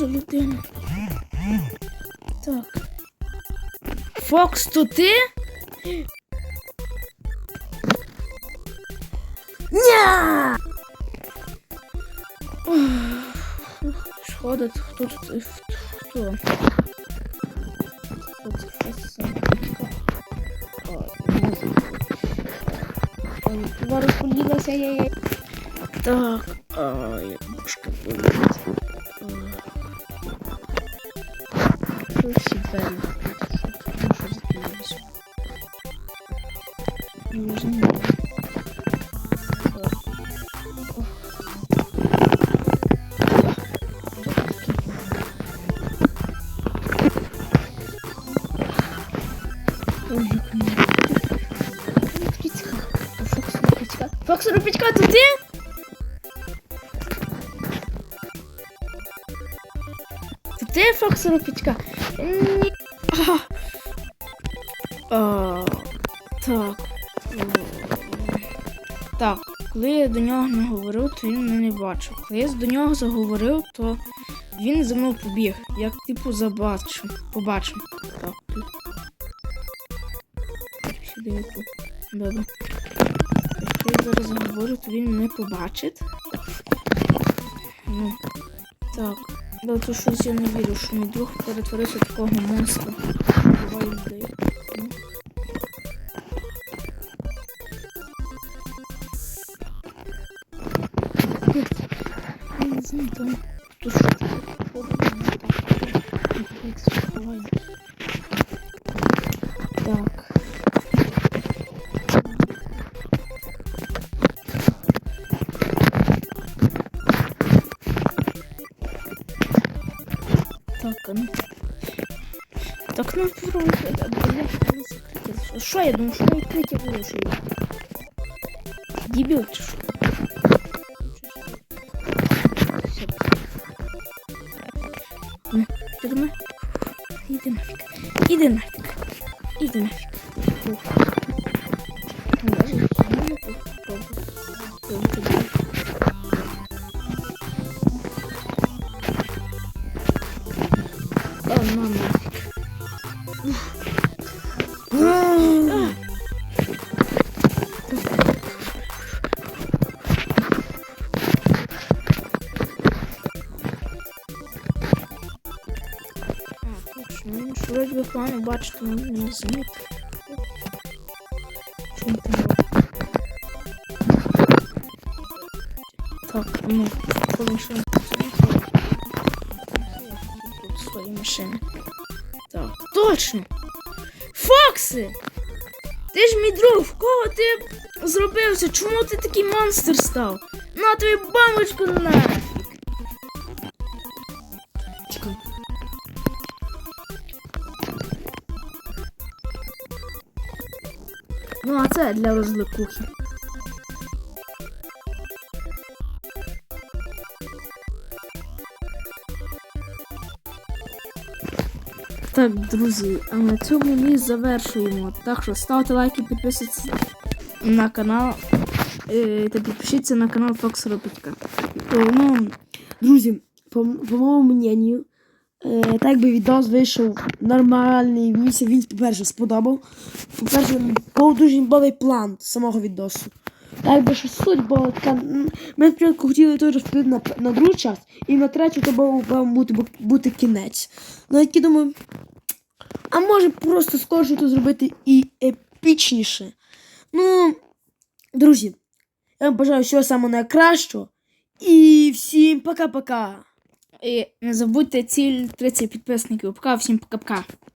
за людина? Так. Фокс, то ти? Ня! Шкода, хто тут? Хто? Хто це? Ой, Твару полілася, я бушка. Ох. Ой, як мені. Рупічка. Фокс. Фокс Рупічка, то Фокс Рупічка? Ні. А. А, так. Так, коли я до нього не говорив, то він мене не бачив. Коли я до нього заговорив, то він за мною побіг. Як типу забачив. Побачив. Так. тут. Сюди тут. Добре. Якщо я зараз заговорю, то він мене побачить. Ну, так. Да, то щось я не вірю, що мій друг перетворився в такого монстра. Буває людей. Так. Так, а ну. Так, ну попробуй. а, бля, не закрите. Що я думаю, що я відкриті вирішую? Дебіл чи що? Все. Ну, ти до мене? Іди нафіг. Іди нафіг. Іди нафіг. О, мама. А, точно, він ж вроді би погано свої машини. Так, точно! Фокси! Ти ж мій друг, в кого ти зробився? Чому ти такий монстр став? На твою бамочку нафіг! Чекай. Ну, а це для розликухи. Так, друзі, а на цьому ми завершуємо. Так що ставте лайки, підписуйтесь на канал е, та підпишіться на канал Fox Робітка. Ну, друзі, по, по моєму мнению, е, так би відос вийшов нормальний. Мені він, по-перше, сподобав. По-перше, був дуже імбовий план самого відосу. Так би що суть, бо така, ми спочатку хотіли теж вплити на, на другу часть, і на третю то був бути, бути кінець. Ну, я думаю, а може просто скорше тут зробити і епічніше. Ну, друзі, я вам бажаю всього самого найкращого. І всім пока-пока. І не забудьте ціль 30 підписників. Пока, всім пока-пока.